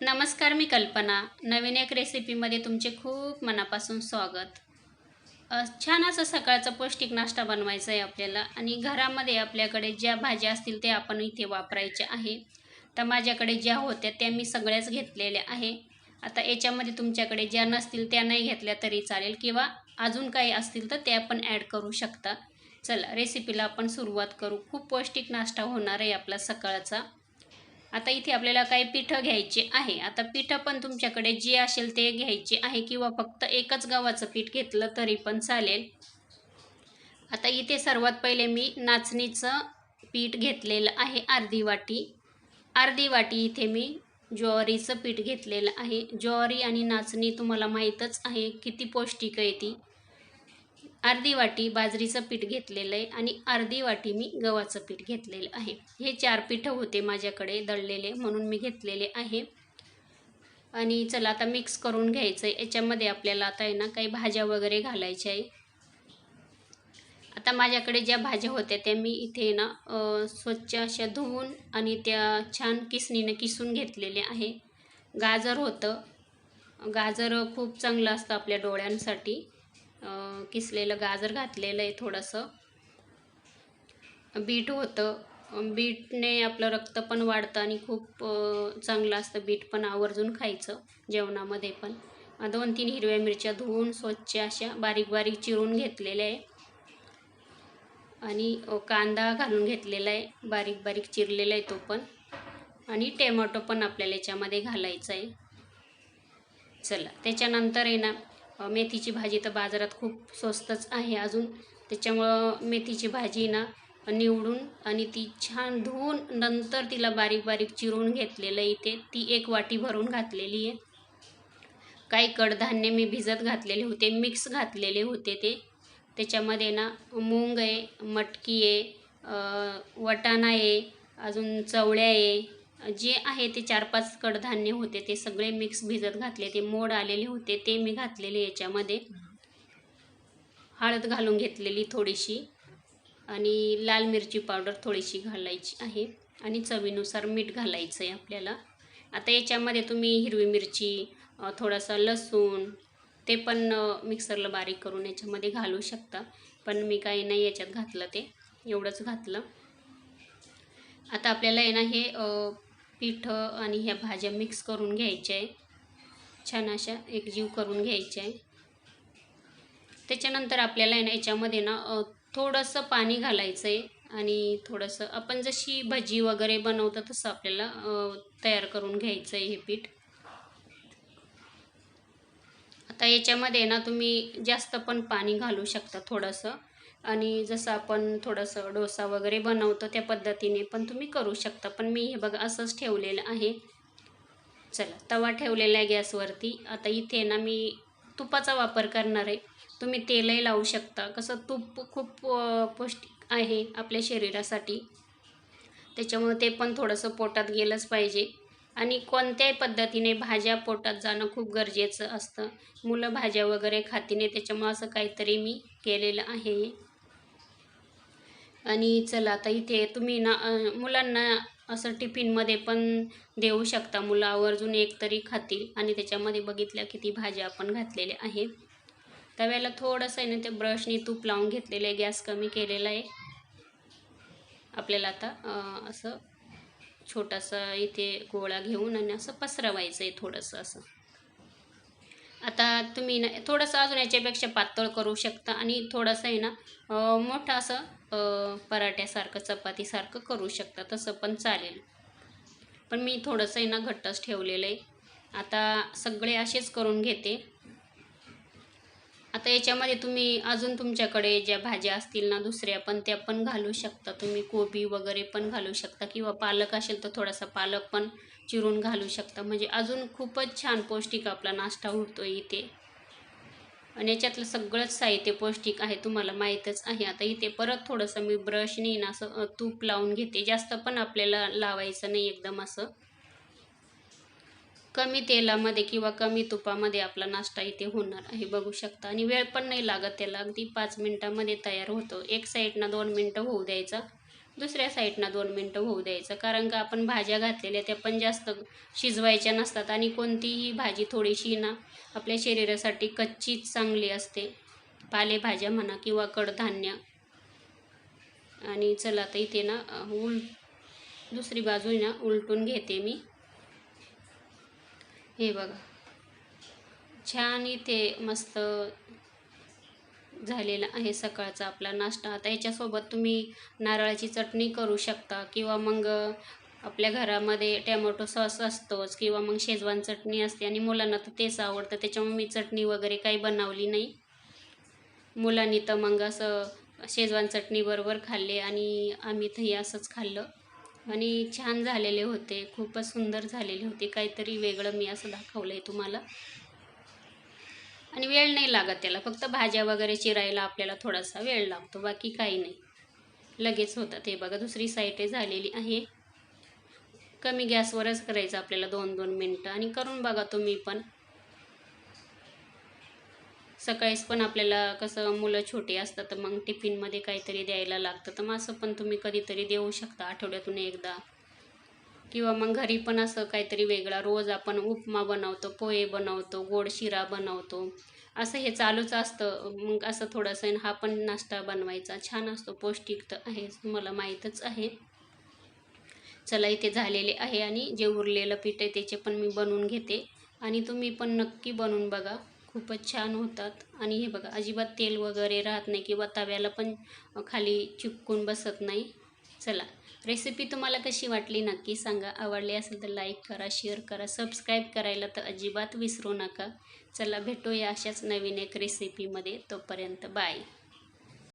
नमस्कार मी कल्पना. नवीन एक रेसिपीमध्ये तुमचे खूप मनापासून स्वागत. छान असं सकाळचा पौष्टिक नाश्ता बनवायचा आहे आपल्याला आणि घरामध्ये आपल्याकडे ज्या भाज्या असतील त्या आपण इथे वापरायच्या आहे. तर माझ्याकडे ज्या होत्या त्या मी सगळ्याच घेतलेल्या आहे. आता याच्यामध्ये तुमच्याकडे ज्या नसतील त्या नाही घेतल्या तरी चालेल किंवा अजून काही असतील तर त्या पण ॲड करू शकता. चला रेसिपीला आपण सुरुवात करू. खूप पौष्टिक नाश्ता होणार आहे आपला सकाळचा. आता इथे आपल्याला काही पिठं घ्यायचे आहे. आता पिठं पण तुमच्याकडे जे असेल ते घ्यायचे आहे किंवा फक्त एकच गव्हाचं पीठ घेतलं तरी पण चालेल. आता इथे सर्वात पहिले मी नाचणीचं पीठ घेतलेलं आहे अर्धी वाटी. अर्धी वाटी इथे मी ज्वारीचं पीठ घेतलेलं आहे. ज्वारी आणि नाचणी तुम्हाला माहीतच आहे किती पौष्टिक आहे ती. अर्धी वाटी बाजरीचं पीठ घेतलेलं आहे आणि अर्धी वाटी मी गव्हाचं पीठ घेतलेलं आहे. हे चार पिठं होते माझ्याकडे दळलेले म्हणून मी घेतलेले आहे. आणि चला आता मिक्स करून घ्यायचं आहे याच्यामध्ये आपल्याला आता आहे ना काही भाज्या वगैरे घालायच्या आहे. आता माझ्याकडे ज्या भाज्या होत्या त्या मी इथे ना स्वच्छ अशा धुवून आणि त्या छान किसणीनं किसून घेतलेल्या आहे. गाजर होतं. गाजर खूप चांगलं असतं आपल्या डोळ्यांसाठी. किसलेलं गाजर घातलेलं आहे थोडंसं. बीट होतं. बीटने आपलं रक्त पण वाढतं आणि खूप चांगलं असतं. बीट पण आवर्जून खायचं जेवणामध्ये पण. दोन तीन हिरव्या मिरच्या धुवून स्वच्छ अशा बारीक बारीक चिरून घेतलेल्या आहे. आणि कांदा घालून घेतलेला आहे. बारीक बारीक चिरलेला आहे तो पण. आणि टॅमॅटो पण आपल्याला याच्यामध्ये घालायचा आहे. चला त्याच्यानंतर आहे ना मेथीची भाजी तर बाजारात खूप स्वस्तच आहे अजून. त्याच्यामुळं मेथीची भाजी ना निवडून आणि ती छान धुवून नंतर तिला बारीक बारीक चिरून घेतलेलं इथे. ती एक वाटी भरून घातलेली आहे. काही कडधान्य मी भिजत घातलेले होते मिक्स घातलेले होते ते. त्याच्यामध्ये ना मूंग आहे मटकी आहे वटाणा आहे अजून चवळ्या आहे. जे आहे ते चार पाच कडधान्य होते ते सगळे मिक्स भिजत घातले ते मोड आलेले होते ते मी घातलेले याच्यामध्ये. हळद घालून घेतलेली थोडीशी आणि लाल मिरची पावडर थोडीशी घालायची आहे आणि चवीनुसार मीठ घालायचं आहे आपल्याला. आता याच्यामध्ये तुम्ही हिरवी मिरची थोडासा लसूण ते पण मिक्सरला बारीक करून याच्यामध्ये घालू शकता. पण मी काही नाही याच्यात घातलं ते एवढंच घातलं. आता आपल्याला आहे ना हे पिठं आणि ह्या भाज्या मिक्स करून घ्यायच्या आहे छान अशा एकजीव करून घ्यायच्या आहे त्याच्यानंतर आपल्याला आहे ना याच्यामध्ये ना थोडंसं पाणी घालायचं आहे आणि थोडंसं आपण जशी भजी वगैरे बनवतो तसं आपल्याला तयार करून घ्यायचं आहे हे पीठ. आता याच्यामध्ये ना तुम्ही जास्त पण पाणी घालू शकता थोडंसं. आणि जसं आपण थोडंसं डोसा वगैरे बनवतो त्या पद्धतीने पण तुम्ही करू शकता. पण मी हे बघा असंच ठेवलेलं आहे. चला तवा ठेवलेला आहे गॅसवरती. आता इथे ना मी तुपाचा वापर करणार आहे. तुम्ही तेलही लावू शकता. कसं तूप खूप पौष्टिक आहे आपल्या शरीरासाठी. त्याच्यामुळे ते पण थोडंसं पोटात गेलंच पाहिजे. आणि कोणत्याही पद्धतीने भाज्या पोटात जाणं खूप गरजेचं असतं. मुलं भाज्या वगैरे खातीने त्याच्यामुळं असं काहीतरी मी केलेलं आहे. आणि चला आता इथे तुम्ही ना मुलांना असं टिफिनमध्ये पण देऊ शकता. मुलं आवर्जून एक तरी खातील आणि त्याच्यामध्ये बघितल्या किती भाज्या आपण घातलेल्या आहे. तव्याला थोडंसं आहे ना ते ब्रशने तूप लावून घेतलेलं आहे. गॅस कमी केलेला आहे. आपल्याला आता असं छोटासा इथे गोळा घेऊन आणि असं पसरवायचं आहे थोडंसं असं. आता तुम्ही ना थोडंसं अजून याच्यापेक्षा पातळ करू शकता. आणि थोडंसं आहे ना मोठं असं पराठ्यासारखं चपातीसारखं करू शकता तसं पण चालेल. पण मी थोडंसं आहे ना घट्टच ठेवलेलं आहे. आता सगळे असेच करून घेते. आता याच्यामध्ये तुम्ही अजून तुमच्याकडे ज्या भाज्या असतील ना दुसऱ्या पण त्या पण घालू शकता. तुम्ही कोबी वगैरे पण घालू शकता किंवा पालक असेल तर थोडासा पालक पण चिरून घालू शकता. म्हणजे अजून खूपच छान पौष्टिक आपला नाश्ता होतो इथे. आणि याच्यातलं सगळंच साहित्य पौष्टिक आहे तुम्हाला माहीतच आहे. आता इथे परत थोडंसं मी ब्रशने नेईन असं तूप लावून घेते. जास्त पण आपल्याला लावायचं नाही एकदम असं. कमी तेलामध्ये किंवा कमी तुपामध्ये आपला नाश्ता इथे होणार आहे बघू शकता. आणि वेळ पण नाही लागत त्याला. अगदी पाच मिनटामध्ये तयार होतो. एक साईडनं दोन मिनटं होऊ द्यायचा. दुसऱ्या साईडनं दोन मिनटं होऊ द्यायचं. कारण का आपण भाज्या घातलेल्या त्या पण जास्त शिजवायच्या नसतात आणि कोणतीही भाजी थोडीशी ना आपल्या शरीरासाठी कच्चीच चांगली असते. पालेभाज्या म्हणा किंवा कडधान्य. आणि चला तर इथे ना उल दुसरी बाजू ना उलटून घेते मी. हे बघा. छान इथे मस्त झालेला आहे सकाळचा आपला नाश्ता. आता याच्यासोबत तुम्ही नारळाची चटणी करू शकता किंवा मग आपल्या घरामध्ये टॅमॅटो सॉस असतोच किंवा मग शेजवान चटणी असते आणि मुलांना तर तेच आवडतं. त्याच्यामुळे मी चटणी वगैरे काही बनवली नाही. मुलांनी तर मग असं शेजवान चटणीबरोबर खाल्ले आणि आम्ही तही असंच खाल्लं. आणि छान झालेले होते. खूपच सुंदर झालेले होते. काहीतरी वेगळं मी असं दाखवलं आहे तुम्हाला. आणि वेळ नाही लागत त्याला. फक्त भाज्या वगैरे चिरायला आपल्याला थोडासा वेळ लागतो बाकी काही नाही. लगेच होतात. हे बघा दुसरी साईड झालेली आहे. कमी गॅसवरच करायचं आपल्याला दोन दोन मिनटं. आणि करून बघा तुम्ही पण. सकाळीच पण आपल्याला कसं मुलं छोटी असतात तर मग टिफिनमध्ये काहीतरी द्यायला लागतं. तर मग असं पण तुम्ही कधीतरी देऊ शकता आठवड्यातून एकदा. किंवा मग घरी पण असं काहीतरी वेगळा रोज आपण उपमा बनवतो पोहे बनवतो गोड शिरा बनवतो. असं हे चालूच असतं. मग असं थोडंसं हा पण नाश्ता बनवायचा. छान असतो पौष्टिक तर आहे मला माहीतच आहे. चला इथे झालेले आहे आणि जे उरलेलं पीठ आहे त्याचे पण मी बनवून घेते. आणि तुम्ही पण नक्की बनवून बघा. खूपच छान होतात. आणि हे बघा अजिबात तेल वगैरे राहत नाही किंवा तव्याला पण खाली चिपकून बसत नाही. चला. रेसिपी तुम्हाला कशी वाटली नक्की सांगा. आवडली असेल तर लाईक करा शेअर करा सबस्क्राईब करायला तर अजिबात विसरू नका. चला भेटूया अशाच नवीन एक रेसिपीमध्ये तोपर्यंत बाय